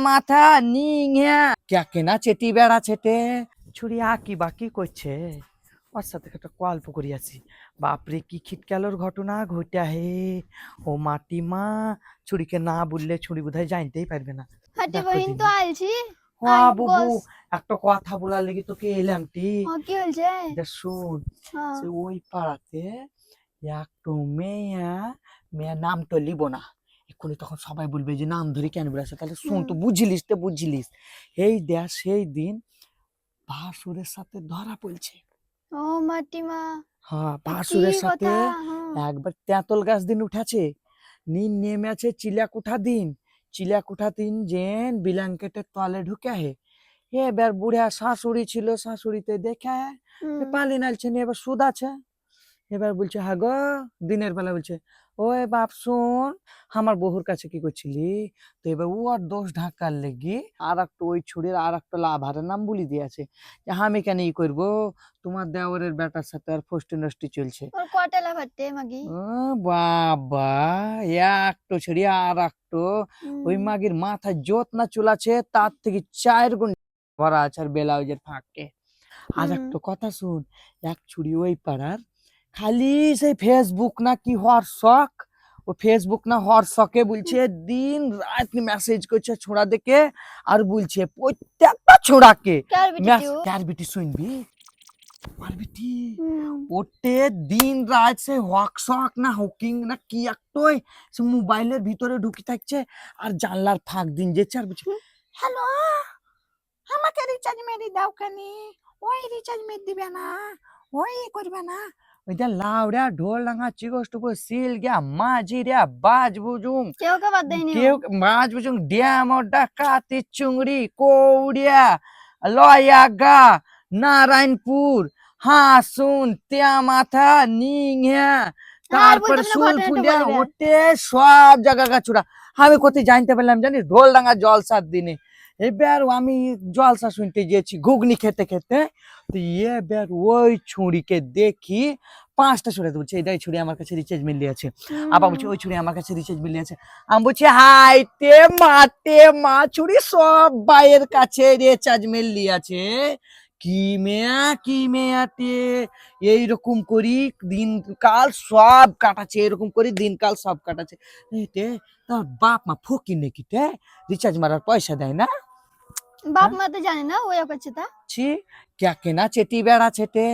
মাথা কেনা চেটি বেড়া ছেটে ছুরি বাকি করছে ওর সাথে একটা বাপরে কি খিটকালোর ঘটনা ঘটা হে ও মাটি মা ছুরিকে না বললে ছুরি বোধহয় জানতেই পারবে না হাটে বহিন তো আলছি হ্যাঁ বুবু একটা কথা বলার লেগে তোকে এলাম টি কি শোন ওই পাড়াতে মেয়া মেয়া নাম তো লিব না। এক্ষুনি তখন সবাই বলবে যে নাম ধরে কেন বেড়াচ্ছে তাহলে শুন তো। বুঝিলিস তো বুঝিলিস। এই দেয়া সেই দিন ভাসুরের সাথে ধরা পড়ছে। ও মাটিমা হ্যাঁ ভাসুরের সাথে হ্যাঁ। একবার তেঁতল গাছ দিন উঠেছে। নিন নেমে আছে চিলাকুঠা দিন। চিলাকুঠা দিন জেন বিলাঙ্কেটের তলে ঢুকে হে। এবার বুড়া শাশুড়ি ছিল শাশুড়িতে দেখে হুম। পালি নালছে নিয়ে এবার সুদ আছে। এবার বলছে হ্যাঁ গো। দিনের বেলা বলছে ওই বাপ শোন আমার বহুর কাছে কি করছিলি? তো এবার ও আর দোষ ঢাকার লেগে আর একটা ওই ছুরির আর একটা লাভারের নাম বলি দিয়েছে যে আমি কেন ই করব? তোমার দেওয়ারের বেটার সাথে আর ফষ্টি নষ্টি চলছে। কটা লাফাতে মাগি? বাবা একটো ছেড়ে আর একটো ওই মাগির মাথায় যত না চুলাছে তার থেকে চার গুণ ভরা আছে আর ব্লাউজের ফাঁকে হুম। একটা কথা শুন এক ছুরি ওই পাড়ার খালি সেই ফেসবুক না কি হোয়াটসঅ্যাপ? ও ফেসবুক না হোয়াটসঅ্যাপে বলছে দিন রাত মেসেজ করছে ছোড়া দেখে আর বলছে প্রত্যেকটা ছোড়াকে কার বিটি? শুনবি? বিটি? ওটে দিন রাত সে হোয়াটসঅ্যাপ না হকিং না কি একটাই সে মোবাইলের ভিতরে ঢুকে থাকছে আর জানলার ফাঁক দিন যেছে আর বলছে হ্যালো আমাকে রিচার্জ মেরে দাও খানি। ওই রিচার্জ মেরে দিবে না। ওই করবে না। ওইটা লাউড়া ঢোল ডাঙা চিগস টুকো সিল গিয়া মাঝি রে বাজ বুজুং কেউ কে বাদ দেয়নি? কেউ মাছ বুঝুং ড্যাম ডাকাতি চুংড়ি কৌড়িয়া লয়াগা নারায়ণপুর হাসুন তিয়া মাথা নিংহা তারপর বলবে। ওটে সব জায়গা চূড়া আমি কোথায় জানতে পারলাম জানি ঢোলডাঙ্গা জলসার দিনে এবার আমি জলসা শুনতে গিয়েছি ঘুগনি খেতে খেতে। তো এবার ওই ছুরিকে দেখি পাঁচটা ছুড়ে বলছে এটাই ছুরি আমার কাছে রিচার্জ মিলিয়ে আছে। আবার বলছে ওই ছুরি আমার কাছে রিচার্জ মিলিয়ে আছে। আমি বলছি হাইতে মাতে মা ছুরি সব বাইয়ের কাছে রিচার্জ মিলিয়ে আছে। কি মেয়া কি মেয়াতে এইরকম করি দিনকাল সব কাটাচ্ছে এরকম করি দিনকাল সব কাটাচ্ছে। তার বাপ মা ফকির নাকি তে? রিচার্জ মারার পয়সা দেয় না? বাপ মা তো জানে না ওই করছে তা ছি কে কেনা চেটি বেড়া ছেটে?